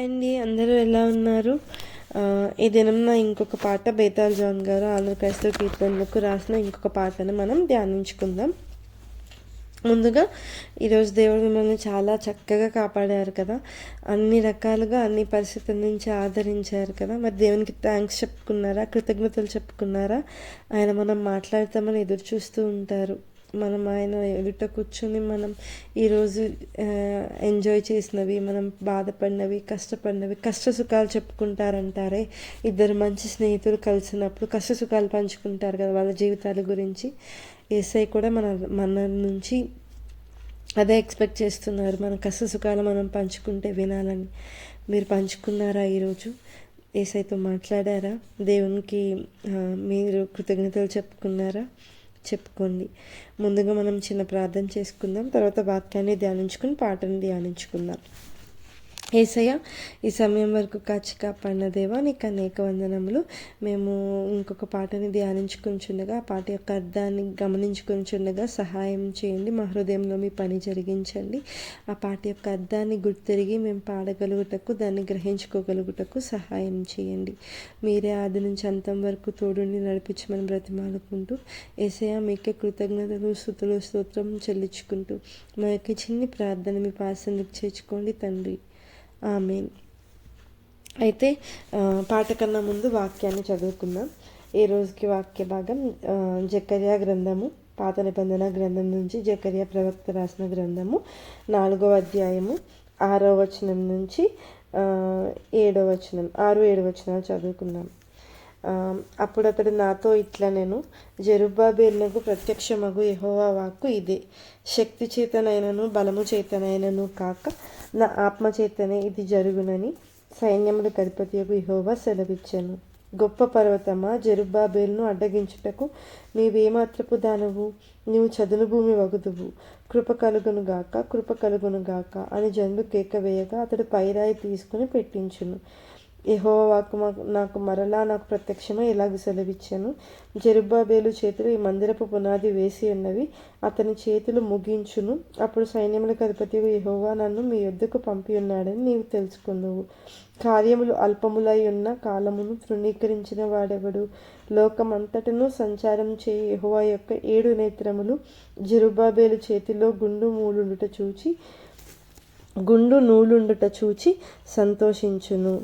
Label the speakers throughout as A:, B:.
A: Hi అండి అందరూ ఎలా ఉన్నారు? ఈ దినం నా ఇంకొక పాట బేతాల్ జాన్ గారు ఆంధ్ర క్రైస్తవ కీర్తనలకు రాసిన ఇంకొక పాటను మనం ధ్యానించుకుందాం. ముందుగా ఈరోజు దేవుడు మిమ్మల్ని చాలా చక్కగా కాపాడారు కదా. అన్ని రకాలుగా అన్ని పరిస్థితుల నుంచి ఆదరించారు కదా. మరి దేవునికి థ్యాంక్స్ చెప్పుకున్నారా? కృతజ్ఞతలు చెప్పుకున్నారా? ఆయన మనం మాట్లాడతామని ఎదురు చూస్తూ ఉంటారు. మనం ఆయన ఎదుట కూర్చొని మనం ఈరోజు ఎంజాయ్ చేసినవి మనం బాధపడినవి కష్టపడినవి కష్ట సుఖాలు చెప్పుకుంటారంటారే. ఇద్దరు మంచి స్నేహితులు కలిసినప్పుడు కష్ట సుఖాలు పంచుకుంటారు కదా వాళ్ళ జీవితాల గురించి. ఏసై కూడా మన మన నుంచి అదే ఎక్స్పెక్ట్ చేస్తున్నారు. మన కష్ట సుఖాలు మనం పంచుకుంటే వినాలని. మీరు పంచుకున్నారా ఈరోజు ఏసైతో మాట్లాడారా? దేవునికి మీరు కృతజ్ఞతలు చెప్పుకున్నారా? చెప్పుకోండి. ముందుగా మనం చిన్న ప్రార్థన చేసుకుందాం. తర్వాత వాక్యాన్ని ధ్యానించుకుని పాటను ధ్యానించుకుందాం. ఏసయ్య ఈ సమయం వరకు కాచి కాపాడిన దేవా నీకు అనేక వందనములు. మేము ఇంకొక పాటని ధ్యానించుకుంటుండగా ఆ పాట యొక్క అర్థాన్ని గమనించుకుంటుండగా సహాయం చేయండి. మా హృదయంలో మీ పని జరిగించండి. ఆ పాట యొక్క అర్థాన్ని గుర్తిరిగి మేము పాడగలుగుటకు దాన్ని గ్రహించుకోగలుగుటకు సహాయం చేయండి. మీరే ఆది నుంచి అంతం వరకు తోడుని నడిపించమని బ్రతిమాలుకుంటూ ఏసయ్య మీకే కృతజ్ఞతలు స్థుతులు స్తోత్రం చెల్లించుకుంటూ మా యొక్క చిన్ని ప్రార్థన మీ పాసందుకు చేర్చుకోండి తండ్రి. ఆమెన్. అయితే పాట కన్నా ముందు వాక్యాన్ని చదువుకుందాం. ఈ రోజుకి వాక్య భాగం ఆ, జకర్యా గ్రంథము పాత నిబంధన గ్రంథం నుంచి జకర్యా ప్రవక్త రాసిన గ్రంథము నాలుగవ అధ్యాయము ఆరో వచనం నుంచి ఏడవ ఏడో వచనం ఆరు ఏడు వచనాలు చదువుకున్నాం అప్పుడు అతడు నాతో ఇట్లా నేను జరుబాబేలునకు ప్రత్యక్షమగు యహోవా వాక్కు ఇదే. శక్తి చేతనైనను బలము చేతనైనను కాక నా ఆత్మ చేతనే ఇది జరుగునని సైన్యముల గణపతియకు యహోవా సెలవిచ్చాను. గొప్ప పర్వతమా జరుబాబేలును అడ్డగించుటకు నీవేమాత్రపు దానవు? నీవు చదును భూమి వగుదువు. కృప కలుగును గాక కృప కలుగును గాక అని జనులు కేక వేయగా అతడు పైరాయి తీసుకుని పెట్టించును. యహోవాకు మాకు నాకు మరలా నాకు ప్రత్యక్షమై ఇలాగ సెలవిచ్చాను. జెరుబ్బాబేలు చేతులు ఈ మందిరపు పునాది వేసి ఉన్నవి అతని చేతులు ముగించును. అప్పుడు సైన్యములకు అధిపతి యహోవా నన్ను మీ యొద్దకు పంపి ఉన్నాడని నీవు తెలుసుకున్నావు. కార్యములు అల్పములై ఉన్న కాలమును తృణీకరించిన వాడెవడు? లోకమంతటను సంచారం చేయి యహోవా యొక్క ఏడు నేత్రములు జరుబాబేలు చేతిలో గుండు మూలుండుట చూచి గుండు నూలుండుట చూచి సంతోషించును.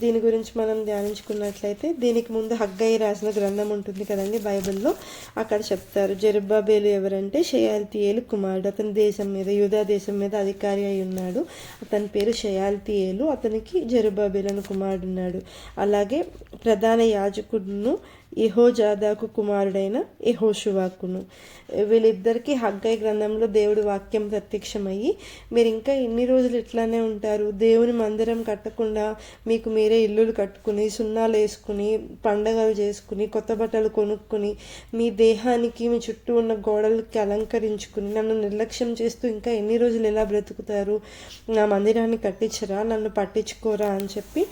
A: దీని గురించి మనం ధ్యానించుకున్నట్లయితే దీనికి ముందు హగ్గయ్య రాసిన గ్రంథం ఉంటుంది కదండి బైబిల్లో. అక్కడ చెప్తారు జరుబాబేలు ఎవరంటే షయాల్తియేలు కుమారుడు. అతని దేశం మీద యూదా దేశం మీద అధికారి అయి ఉన్నాడు. అతని పేరు షయాల్తియేలు. అతనికి జరుబాబేలు అని కుమారుడు ఉన్నాడు. అలాగే ప్రధాన యాజకుడును యెహోజాదాకు కుమారుడైన యెహోషువాకును. వీళ్ళిద్దరికీ హగ్గై గ్రంథంలో దేవుడి వాక్యం ప్రత్యక్షమయ్యి మీరు ఇంకా ఎన్ని రోజులు ఇట్లానే ఉంటారు. దేవుని మందిరం కట్టకుండా మీకు మీరే ఇల్లులు కట్టుకుని సున్నాలు వేసుకుని పండగలు చేసుకుని కొత్త బట్టలు కొనుక్కుని మీ దేహానికి మీ చుట్టూ ఉన్న గోడలకి అలంకరించుకుని నన్ను నిర్లక్ష్యం చేస్తూ ఇంకా ఎన్ని రోజులు ఎలా బ్రతుకుతారు? నా మందిరాన్ని కట్టించరా? నన్ను పట్టించుకోరా? అని చెప్పి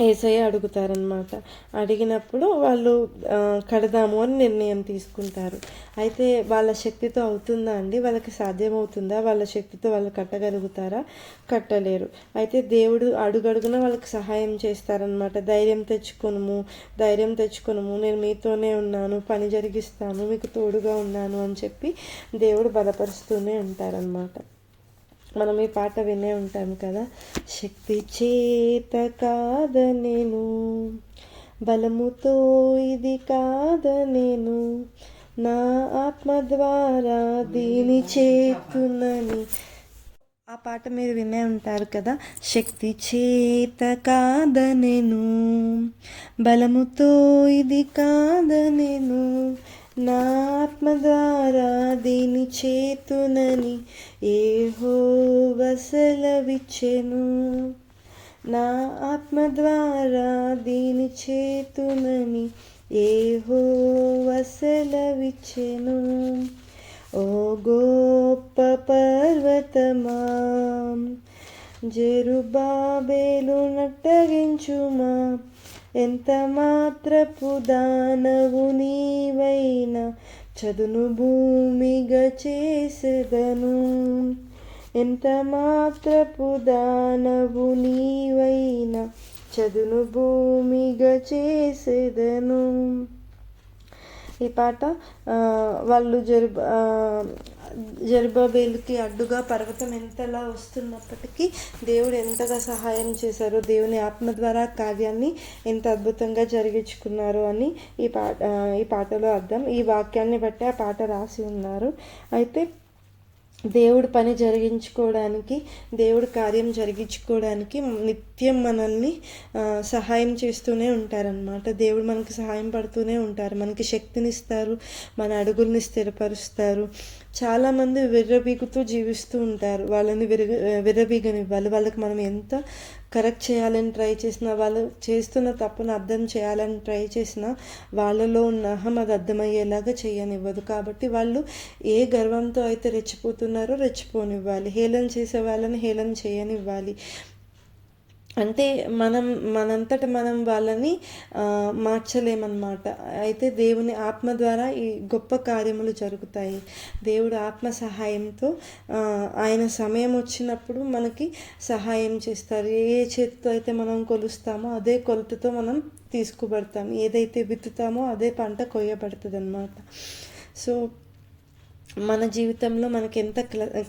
A: ఏసయ్య అడుగుతారనమాట అడిగినప్పుడు వాళ్ళు కడదాము అని నిర్ణయం తీసుకుంటారు. అయితే వాళ్ళ శక్తితో అవుతుందా అండి? వాళ్ళకి సాధ్యమవుతుందా? వాళ్ళ శక్తితో వాళ్ళు కట్టగలుగుతారా? కట్టలేరు. అయితే దేవుడు అడుగడుగున వాళ్ళకి సహాయం చేస్తారనమాట ధైర్యం తెచ్చుకొనుము ధైర్యం తెచ్చుకొనుము. నేను మీతోనే ఉన్నాను పని జరిగిస్తాను మీకు తోడుగా ఉన్నాను అని చెప్పి దేవుడు బలపరుస్తూనే ఉంటారనమాట మనం ఈ పాట వినే ఉంటాం కదా. శక్తి చేత కాదనేను బలముతో ఇది కాదనేను నా ఆత్మ ద్వారా దీని చేతునని. ఆ పాట మీరు వినే ఉంటారు కదా. శక్తి చేత కాదనేను బలముతో ఇది కాదనెను నా ద్వారా దీని చేతునని ఏహో వసలవిచ్చెను నా ఆత్మ ద్వారా దీని చేతునని ఏహో వసలవిచ్చెను ఓ గోప పర్వతమా జరుబాబేలు నట్టగించుమా ఎంత మాత్రపు దానవు నీవైనా చదును భూమిగా చేసెదను. ఎంత మాత్రపు దానవు నీవైనా చదును భూమిగా చేసేదను. ఈ పాట వాళ్ళు జరు జరుబాబేలుకి అడ్డుగా పర్వతం ఎంతలా వస్తున్నప్పటికీ దేవుడు ఎంతగా సహాయం చేశారో దేవుని ఆత్మ ద్వారా కార్యాన్ని ఎంత అద్భుతంగా జరిగించుకున్నారు అని ఈ పాట ఈ పాటలో అర్థం. ఈ వాక్యాన్ని బట్టి ఆ పాట రాసి ఉన్నారు. అయితే దేవుడు పని జరిగించుకోవడానికి దేవుడు కార్యం జరిగించుకోవడానికి నిత్యం మనల్ని సహాయం చేస్తూనే ఉంటారనమాట దేవుడు మనకి సహాయం పడుతూనే ఉంటారు. మనకి శక్తినిస్తారు మన అడుగుల్ని స్థిరపరుస్తారు. చాలామంది విర్రబీగుతూ జీవిస్తూ ఉంటారు. వాళ్ళని విరగ విర్రబీగనివ్వాలి వాళ్ళకి మనం ఎంత కరెక్ట్ చేయాలని ట్రై చేసినా వాళ్ళు చేస్తున్న తప్పును అర్థం చేయాలని ట్రై చేసినా వాళ్ళలో ఉన్న అహం అది అర్థమయ్యేలాగా చేయనివ్వదు. కాబట్టి వాళ్ళు ఏ గర్వంతో అయితే రెచ్చిపోతున్నారో రెచ్చిపోనివ్వాలి. హేళన చేసే వాళ్ళని హేళన చేయనివ్వాలి. అంటే మనం మనంతట మనం వాళ్ళని మార్చలేమన్నమాట. అయితే దేవుని ఆత్మ ద్వారా ఈ గొప్ప కార్యములు జరుగుతాయి. దేవుడు ఆత్మ సహాయంతో ఆయన సమయం వచ్చినప్పుడు మనకి సహాయం చేస్తారు. ఏ చేతితో అయితే మనం కొలుస్తామో అదే కొలతతో మనం తీసుకుబడతాం ఏదైతే విత్తుతామో అదే పంట కొయ్యబడుతుంది అన్నమాట సో మన జీవితంలో మనకి ఎంత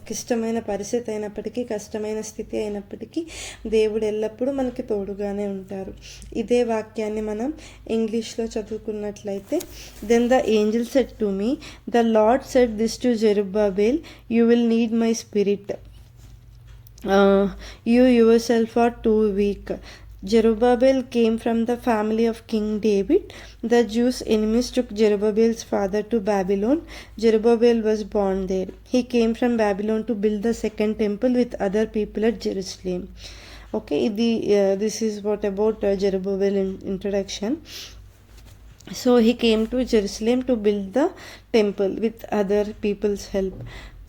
A: క్లిష్టమైన పరిస్థితి అయినప్పటికీ కష్టమైన స్థితి అయినప్పటికీ దేవుడు ఎల్లప్పుడూ మనకి తోడుగానే ఉంటారు. ఇదే వాక్యాన్ని మనం ఇంగ్లీష్లో చదువుకున్నట్లయితే then the angel said to me the Lord said this to Zerubbabel you will need my spirit you yourself are too weak Jerubbaal came from the family of King David. The Jews' enemies took Jerubbal's father to Babylon. Jerubbaal was born there. He came from Babylon to build the second temple with other people at Jerusalem. Okay, the, uh, this is what about uh, Jerubbaal in introduction. So he came to Jerusalem to build the temple with other people's help.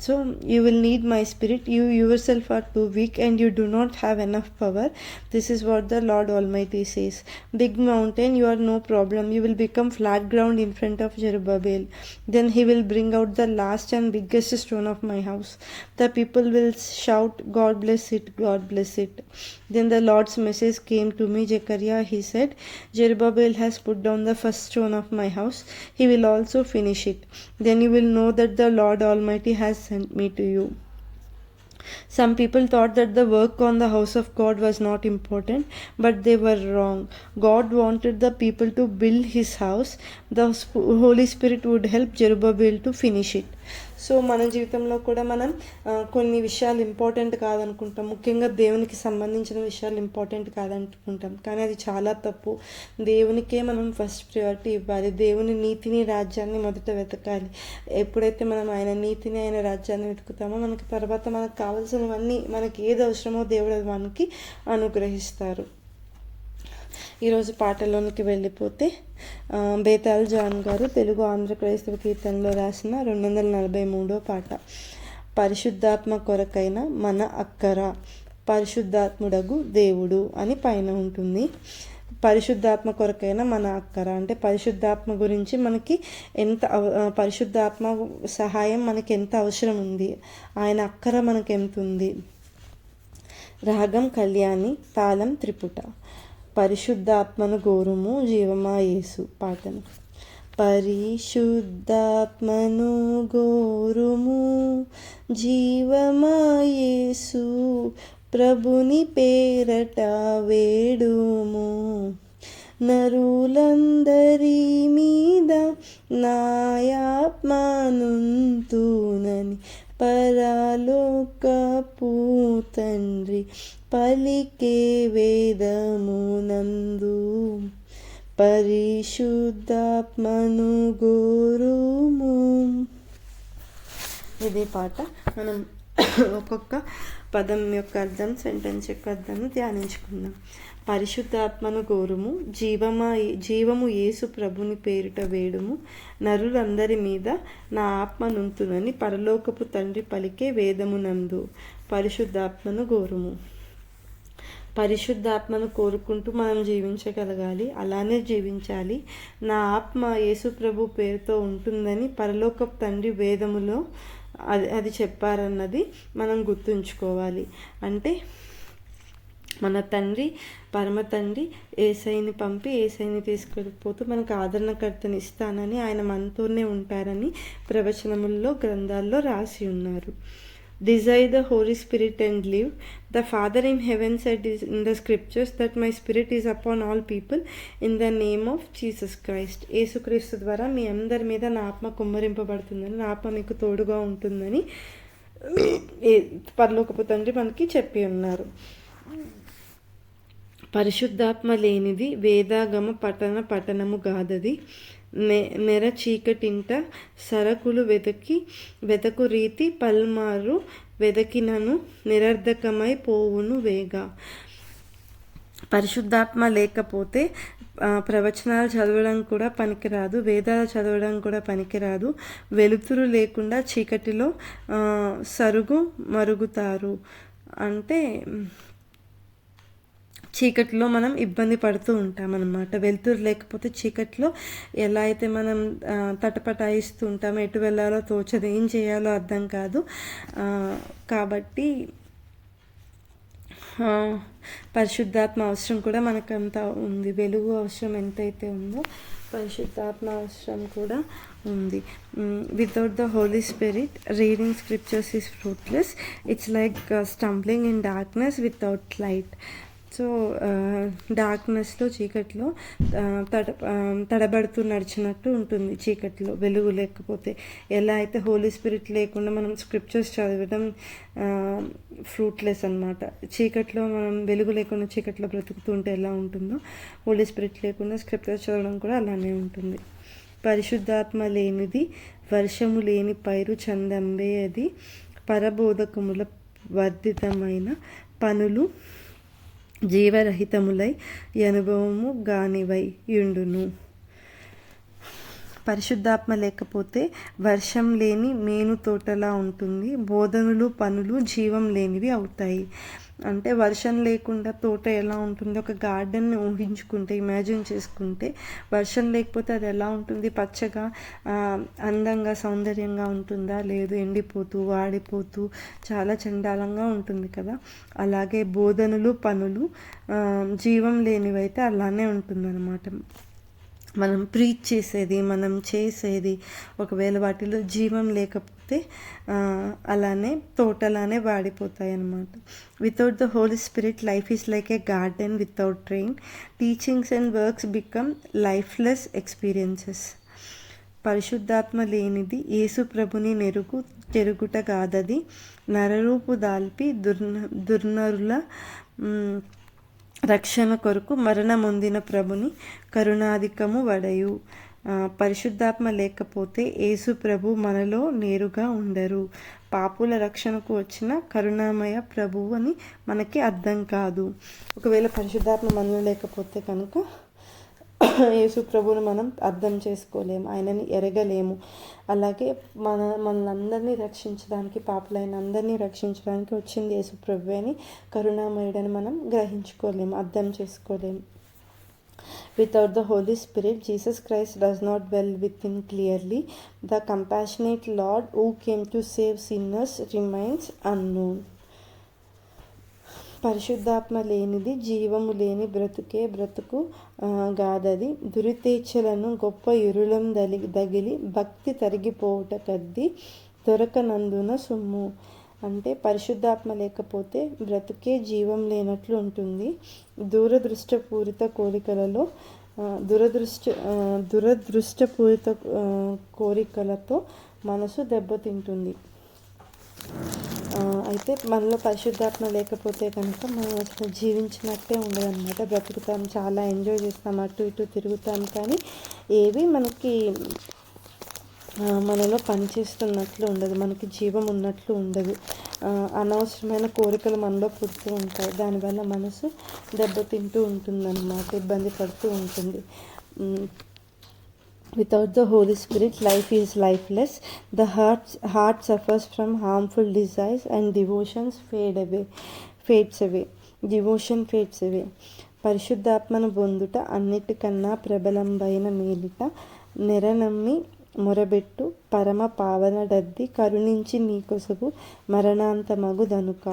A: So you will need my spirit. You yourself are too weak and you do not have enough power. This is what the Lord Almighty says. Big mountain, you are no problem. You will become flat ground in front of Zerubbabel. Then he will bring out the last and biggest stone of my house. The people will shout, God bless it, God bless it. Then the Lord's message came to me, Zechariah. He said, Zerubbabel has put down the first stone of my house. He will also finish it. Then you will know that the Lord Almighty has sent me to you. Some people thought that the work on the house of God was not important, but they were wrong. God wanted the people to build his house. The Holy Spirit would help Zerubbabel to finish it. So మన జీవితంలో కూడా మనం కొన్ని విషయాలు important కాదనుకుంటాం. ముఖ్యంగా దేవునికి సంబంధించిన విషయాలు ఇంపార్టెంట్ కాదనుకుంటాం. కానీ అది చాలా తప్పు. దేవునికే మనం ఫస్ట్ ప్రియారిటీ ఇవ్వాలి. దేవుని నీతిని రాజ్యాన్ని మొదట వెతకాలి. ఎప్పుడైతే మనం ఆయన నీతిని ఆయన రాజ్యాన్ని వెతుకుతామో మనకి తర్వాత మనకు కావాల్సినవన్నీ మనకి ఏది అవసరమో దేవుడు మనకి అనుగ్రహిస్తారు. ఈరోజు పాటలోనికి వెళ్ళిపోతే బేతాల్ జాన్ గారు తెలుగు ఆంధ్ర క్రైస్తవ కీర్తనలో రాసిన రెండు వందల నలభై మూడో పాట. పరిశుద్ధాత్మ కొరకైన మన అక్కర పరిశుద్ధాత్ముడగు దేవుడు అని పైన ఉంటుంది. పరిశుద్ధాత్మ కొరకైన మన అక్కర అంటే పరిశుద్ధాత్మ గురించి మనకి ఎంత పరిశుద్ధాత్మ సహాయం మనకి ఎంత అవసరం ఉంది? ఆయన అక్కర మనకి ఎంత ఉంది రాగం కళ్యాణి తాళం త్రిపుట. పరిశుద్ధాత్మను గోరుము జీవమా యేసు పాటను పరిశుద్ధాత్మను గోరుము జీవమా యేసు ప్రభుని పేరట వేడుము. నరులందరి మీద నాయాత్మనుంతునని పరాలోకపు తండ్రి పలికే వేదమునందు పరిశుద్ధాత్మను గోరుము. ఇది పాట. మనం ఒక్కొక్క పదం యొక్క అర్థం సెంటెన్స్ యొక్క అర్థం ధ్యానించుకుందాం. పరిశుద్ధాత్మను గోరుము జీవమా జీవము యేసు ప్రభుని పేరిట వేడుము. నరులందరి మీద నా ఆత్మ నుంతునని పరలోకపు తండ్రి పలికే వేదమునందు పరిశుద్ధాత్మను గోరుము పరిశుద్ధాత్మను కోరుకుంటూ మనం జీవించగలగాలి అలానే జీవించాలి. నా ఆత్మ యేసు ప్రభు పేరుతో ఉంటుందని పరలోకపు తండ్రి వేదములో అది అది చెప్పారన్నది మనం గుర్తుంచుకోవాలి. అంటే మన తండ్రి పరమ తండ్రి ఏసైని పంపి ఏసైని తీసుకెళ్ళిపోతూ మనకు ఆదరణకర్తని ఇస్తానని ఆయన మనతోనే ఉంటారని ప్రవచనముల్లో గ్రంథాల్లో రాసి ఉన్నారు desire the Holy Spirit and live. The Father in heaven said in the scriptures that my spirit is upon all people in the name of Jesus Christ. యేసుక్రీస్తు ద్వారా మీ అందరి మీద నా ఆత్మ కుమ్మరింపబడుతుందని నా ఆత్మ మీకు తోడుగా ఉంటుందని పరలోకపు తండ్రి మనకి చెప్పి ఉన్నారు పరిశుద్ధాత్మ లేనిది వేదాగమ పఠన పఠనము కాదది మె మెర చీకటింట సరకులు వెతకి వెతకు రీతి పల్మారు వెదకినను నిరర్ధకమై పోవును వేగా. పరిశుద్ధాత్మ లేకపోతే ప్రవచనాలు చదవడం కూడా పనికిరాదు వేదాలు చదవడం కూడా పనికిరాదు. వెలుతురు లేకుండా చీకటిలో సరుగు మరుగుతారు. అంటే చీకట్లో మనం ఇబ్బంది పడుతూ ఉంటాం వెలుతురు లేకపోతే చీకట్లో ఎలా అయితే మనం తటపటాయిస్తూ ఉంటామో ఎటు వెళ్ళాలో తోచదు ఏం చేయాలో అర్థం కాదు. కాబట్టి పరిశుద్ధాత్మ అవసరం కూడా మనకంతా ఉంది. వెలుగు అవసరం ఎంతైతే ఉందో పరిశుద్ధాత్మ అవసరం కూడా ఉంది. Without the Holy Spirit reading scriptures is fruitless it's like stumbling in darkness without light so డార్క్నెస్లో చీకట్లో తడ తడబడుతూ నడిచినట్టు ఉంటుంది చీకట్లో వెలుగు లేకపోతే. ఎలా అయితే హోలీ స్పిరిట్ లేకుండా మనం స్క్రిప్చర్స్ చదవడం ఫ్రూట్లెస్ అనమాట చీకట్లో మనం వెలుగు లేకుండా చీకట్లో బ్రతుకుతుంటే ఎలా ఉంటుందో హోలీ స్పిరిట్ లేకుండా స్క్రిప్చర్స్ చదవడం కూడా అలానే ఉంటుంది. పరిశుద్ధాత్మ లేనిది వర్షము లేని పైరు చందంబే అది పరబోధకముల వర్ధితమైన పనులు జీవరహితములై అనుభవము గానివై యుండును. పరిశుద్ధాత్మ లేకపోతే వర్షం లేని మేను తోటలా ఉంటుంది. బోధనలు పనులు జీవం లేనివి అవుతాయి. అంటే వర్షం లేకుండా తోట ఎలా ఉంటుంది ఒక గార్డెన్ని ఊహించుకుంటే ఇమాజిన్ చేసుకుంటే వర్షం లేకపోతే అది ఎలా ఉంటుంది? పచ్చగా అందంగా సౌందర్యంగా ఉంటుందా? లేదు ఎండిపోతూ వాడిపోతూ చాలా చండాలంగా ఉంటుంది కదా. అలాగే బోధనలు పనులు జీవం లేనివైతే అలానే ఉంటుందన్నమాట. మనం ప్రీచ్ చేసేది మనం చేసేది ఒకవేళ వాటిలో జీవం లేకపోతే అలానే తోటలానే వాడిపోతాయి అన్నమాట without the Holy Spirit life is like a garden without rain teachings and works become lifeless experiences పరిశుద్ధాత్మ లేనిది యేసు ప్రభుని నెరుగు తెరుగుట కాదది. నరరూపు దాల్పి దుర్న దుర్నరుల రక్షణ కొరకు మరణమొందిన ప్రభుని కరుణాధికము వడయు. పరిశుద్ధాత్మ లేకపోతే యేసు ప్రభు మనలో నేరుగా ఉండరు. పాపుల రక్షణకు వచ్చిన కరుణామయ ప్రభువు అని మనకి అర్థం కాదు. ఒకవేళ పరిశుద్ధాత్మ మనలో లేకపోతే కనుక యేసు ప్రభుని మనం అర్థం చేసుకోలేము ఆయనని ఎరగలేము. అలాగే మన మనందరినీ రక్షించడానికి పాపలైన అందరినీ రక్షించడానికి వచ్చింది యేసు ప్రభు అని కరుణామయుడని మనం గ్రహించుకోలేము అర్థం చేసుకోలేము. Without the Holy Spirit Jesus Christ does not well within clearly the compassionate Lord who came to save sinners remains unknown పరిశుద్ధాత్మ లేనిది జీవము లేని బ్రతుకే బ్రతుకు గాదది. దురితేచ్ఛలను గొప్ప ఇరులం దలి దగిలి భక్తి తరిగిపోవుట కద్ది దొరకనందున సొమ్ము. అంటే పరిశుద్ధాత్మ లేకపోతే బ్రతుకే జీవం లేనట్లు ఉంటుంది. దూరదృష్టపూరిత కోరికలలో దురదృష్ట దురదృష్టపూరిత కోరికలతో మనసు దెబ్బతింటుంది. అయితే మనలో పరిశుద్ధాత్మ లేకపోతే కనుక మనం అసలు జీవించినట్టే ఉండదన్నమాట. బ్రతుకుతాం చాలా ఎంజాయ్ చేస్తాం అటు ఇటు తిరుగుతాం. కానీ ఏవి మనకి మనలో పనిచేస్తున్నట్లు ఉండదు మనకి జీవం ఉన్నట్లు ఉండదు. అనవసరమైన కోరికలు మనలో పుడుతూ ఉంటాయి. దానివల్ల మనసు దెబ్బతింటూ ఉంటుందన్నమాట ఇబ్బంది పడుతూ ఉంటుంది. Without the Holy Spirit, life is lifeless. The heart, heart suffers from harmful desires and devotions fade away, fades away. Devotion fades away. పరిశుద్ధాత్మను పొందుట అన్నిటికన్నా ప్రబలంబైన మేలిట నెరనమ్మి మొరబెట్టు పరమ పావన దద్ది కరుణించి నీ కొసగు మరణాంతమగు దనుక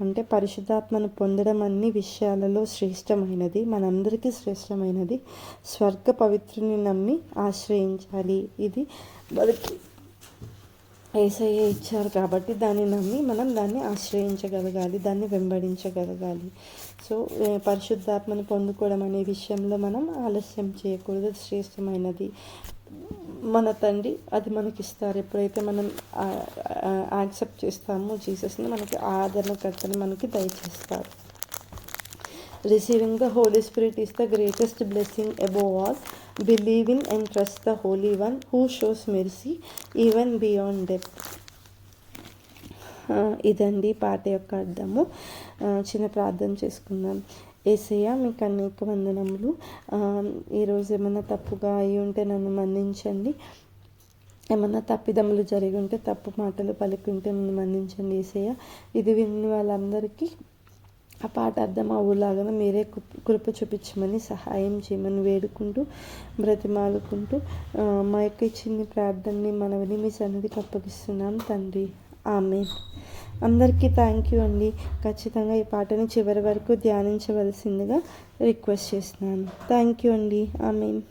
A: అంటే పరిశుద్ధాత్మను పొందడం అన్ని విషయాలలో శ్రేష్టమైనది మనందరికీ శ్రేష్టమైనది. స్వర్గ పవిత్రుని నమ్మి ఆశ్రయించాలి. ఇది మనకి ఏసయ్య ఇచ్చారు కాబట్టి దాన్ని నమ్మి మనం దాన్ని ఆశ్రయించగలగాలి దాన్ని వెంబడించగలగాలి. సో పరిశుద్ధాత్మను పొందుకోవడం అనే విషయంలో మనం ఆలస్యం చేయకూడదు. శ్రేష్టమైనది. మన తండ్రి అది మనకి ఇస్తారు ఎప్పుడైతే మనం యాక్సెప్ట్ చేస్తామో జీసస్ని మనకి ఆదరణ ఆదరణకర్తని మనకి దయచేస్తారు. Receiving the Holy Spirit is the greatest blessing above all. Believe in and trust the Holy One who shows mercy even beyond depth ఇదండి పాట యొక్క అర్థము. చిన్న ప్రార్థన చేసుకుందాం. ఏసయ్య మీకు అనేక వందనములు. ఈరోజు ఏమైనా తప్పుగా అయి ఉంటే నన్ను మన్నించండి. ఏమన్నా తప్పిదములు జరిగి ఉంటే తప్పు మాటలు పలికి నన్ను మన్నించండి ఏసయ్య. ఇది విని వాళ్ళందరికీ ఆ పాట అర్థం అవ్వలాగా మీరే కృప- చూపించమని సహాయం చేయమని వేడుకుంటూ బ్రతిమాలుకుంటూ మా యొక్క చిన్ని ప్రార్థనని మనవిని మీ సన్నిధికి అప్పగిస్తున్నాం తండ్రి. ఆమె అందరికీ థ్యాంక్ యూ అండి. ఖచ్చితంగా ఈ పాటని చివరి వరకు ధ్యానించవలసిందిగా రిక్వెస్ట్ చేస్తున్నాను. థ్యాంక్ యూ అండి. I mean